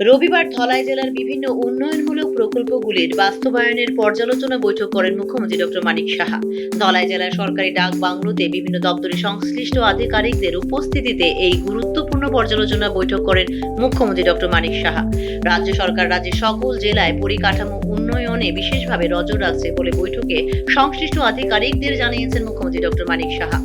রবিবার ধলাই জেলার বিভিন্ন উন্নয়নমূলক প্রকল্পগুলির বাস্তবায়নের পর্যালোচনা বৈঠক করেন মুখ্যমন্ত্রী ডক্টর মানিক সাহা। ধলাই জেলার সরকারি ডাক বাংলোতে বিভিন্ন দপ্তরের সংশ্লিষ্ট আধিকারিকদের উপস্থিতিতে এই গুরুত্বপূর্ণ পর্যালোচনা বৈঠক করেন মুখ্যমন্ত্রী ডক্টর মানিক সাহা। রাজ্য সরকার রাজ্যের সকল জেলায় পরিকাঠামো উন্নয়নে বিশেষভাবে নজর রাখছে বলে বৈঠকে সংশ্লিষ্ট আধিকারিকদের জানিয়েছেন মুখ্যমন্ত্রী ডক্টর মানিক সাহা।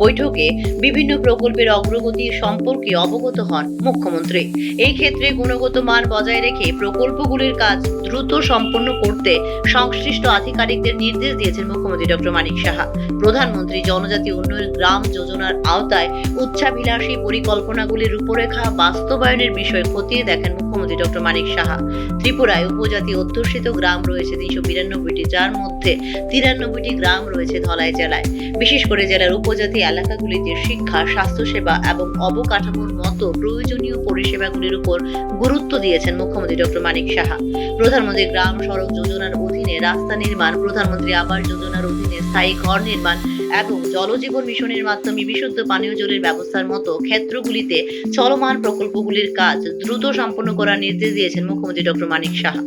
বৈঠকে বিভিন্ন প্রকল্পের অগ্রগতি সম্পর্কে অবগত হন মুখ্যমন্ত্রী। এই ক্ষেত্রে গুণগত মান বজায় রেখে প্রকল্পগুলির কাজ দ্রুত সম্পন্ন করতে সংশ্লিষ্ট আধিকারিকদের নির্দেশ দিয়েছেন মুখ্যমন্ত্রী ডক্টর মানিক সাহা। প্রধানমন্ত্রী জনজাতি উন্নয়ন গ্রাম যোজনার আওতায় উচ্চাভিলাষী পরিকল্পনাগুলির রূপরেখা বাস্তবায়নের বিষয়ে খতিয়ে দেখেন মুখ্যমন্ত্রী ডক্টর মানিক সাহা। ত্রিপুরায় উপজাতি অধ্যুষিত গ্রাম রয়েছে তিনশো বিরানব্বইটি, যার মধ্যে তিরানব্বইটি গ্রাম রয়েছে ধলাই জেলায়। বিশেষ করে জেলার উপজাতি এলাকাগুলিতে শিক্ষা, স্বাস্থ্যসেবা এবং অবকাঠামোর মতো প্রয়োজনীয় পরিষেবাগুলির উপর গুরুত্ব দিয়েছেন মুখ্যমন্ত্রী ডক্টর মানিক সাহা। প্রধানমন্ত্রী গ্রাম সড়ক যোজনার অধীনে রাস্তা নির্মাণ, প্রধানমন্ত্রী আবাস যোজনার অধীনে স্থায়ী ঘর নির্মাণ এবং জলজীবন মিশনের মাধ্যমে বিশুদ্ধ পানীয় জলের ব্যবস্থার মতো ক্ষেত্রগুলিতে চলমান প্রকল্পগুলির কাজ দ্রুত সম্পন্ন করার নির্দেশ দিয়েছেন মুখ্যমন্ত্রী ডক্টর মানিক সাহা।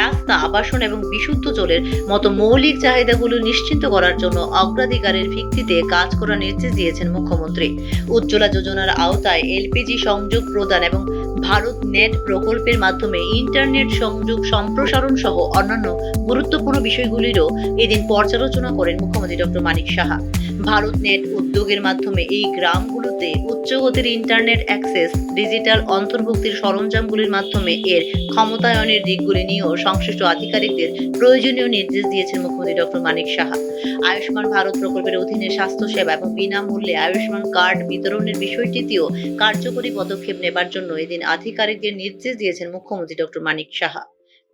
রাস্তা, আবাসন এবং বিশুদ্ধ জলের মতো মৌলিক চাহিদাগুলো নিশ্চিত করার জন্য অগ্রাধিকারের ভিত্তিতে কাজ করার নির্দেশ দিয়েছেন মুখ্যমন্ত্রী। উজ্জ্বলা যোজনার আওতায় এলপিজি সংযোগ প্রদান এবং ভারত নেট প্রকল্পের মাধ্যমে ইন্টারনেট সংযোগ সম্প্রসারণ সহ অন্যান্য গুরুত্বপূর্ণ বিষয়গুলিরও এদিন পর্যালোচনা করেন মুখ্যমন্ত্রী ডক্টর মানিক সাহা। ভারত নেট উদ্যোগের মাধ্যমে এই গ্রামগুলোতে উচ্চগতির ইন্টারনেট অ্যাক্সেস, ডিজিটাল অন্তর্ভুক্তির সরঞ্জামগুলির মাধ্যমে এর ক্ষমতায়নের দিকগুলি নিয়েও সংশ্লিষ্ট আধিকারিকদের প্রয়োজনীয় নির্দেশ দিয়েছেন মুখ্যমন্ত্রী ডক্টর মানিক সাহা। আয়ুষ্মান ভারত প্রকল্পের অধীনে স্বাস্থ্যসেবা এবং বিনামূল্যে আয়ুষ্মান কার্ড বিতরণের বিষয়টিতেও কার্যকরী পদক্ষেপ নেবার জন্য এদিন আধিকারিকদের নির্দেশ দিয়েছেন মুখ্যমন্ত্রী doctor Manik Saha.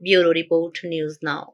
Bureau report news now.